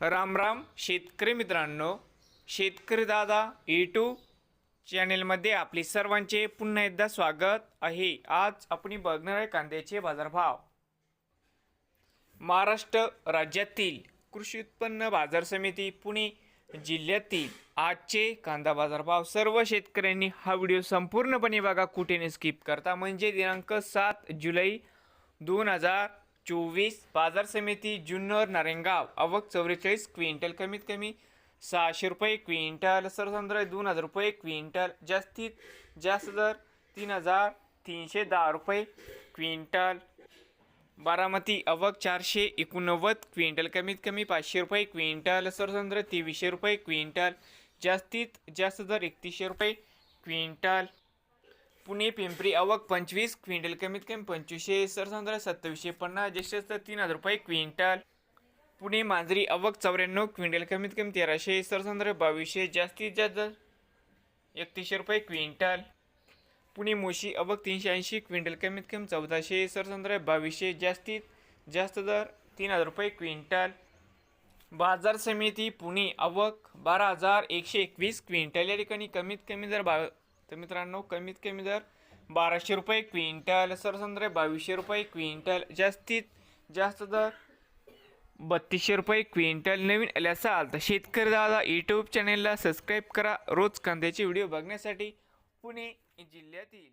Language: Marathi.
राम राम शेतकरी मित्रांनो. शेतकरी दादा यूट्यूब चॅनेलमध्ये आपले सर्वांचे पुन्हा एकदा स्वागत आहे. आज आपण बघणार आहे कांद्याचे बाजारभाव. महाराष्ट्र राज्यातील कृषी उत्पन्न बाजार समिती पुणे जिल्ह्यातील आजचे कांदा बाजारभाव. सर्व शेतकऱ्यांनी हा व्हिडिओ संपूर्णपणे बघा. कुठेने स्किप करता. म्हणजे दिनांक सात जुलै दोन हजार चोवीस बाजार समिती जुन्नर नारेंगाव आवक चौवेचाळीस क्विंटल कमीत कमी सहाशे रुपये क्विंटल सरसंद्र दोन हजार रुपये क्विंटल जास्तीत जास्त दर तीन हजार तीनशे दहा रुपये क्विंटल बारामती. अवक चारशे एकोणनव्वद क्विंटल कमीत कमी पाचशे रुपये क्विंटल सरसंद्र तेवीसशे रुपये क्विंटल जास्तीत जास्त दर एकतीसशे रुपये क्विंटल पुणे पिंपरी अवक पंचवीस क्विंटल कमीत कमी पंचवीसशे सरसंद्र सत्तावीसशे पन्नास ज्येष्ठ जास्त तीन हजार रुपये क्विंटल. पुणे मांजरी अवक चौऱ्याण्णव क्विंटल कमीत कमी तेराशे सरसंद्र बावीसशे जास्तीत जास्त एकतीसशे रुपये क्विंटल. पुणे मोशी अवक तीनशे ऐंशी क्विंटल कमीत कमी चौदाशे सरसंद्र बावीसशे जास्तीत जास्त दर तीन हजार रुपये क्विंटल. बाजार समिती पुणे अवक बारा हजार एकशे एकवीस क्विंटल या ठिकाणी कमीत कमी दर बा तर मित्रांनो कमीत कमी दर बाराशे रुपये क्विंटल सरसंद्रे बावीसशे रुपये क्विंटल जास्तीत जास्त दर बत्तीसशे रुपये क्विंटल. नवीन आले असाल तर शेतकरी दादा यूट्यूब चॅनेलला सबस्क्राईब करा. रोज कांद्याचे व्हिडिओ बघण्यासाठी पुणे जिल्ह्यातील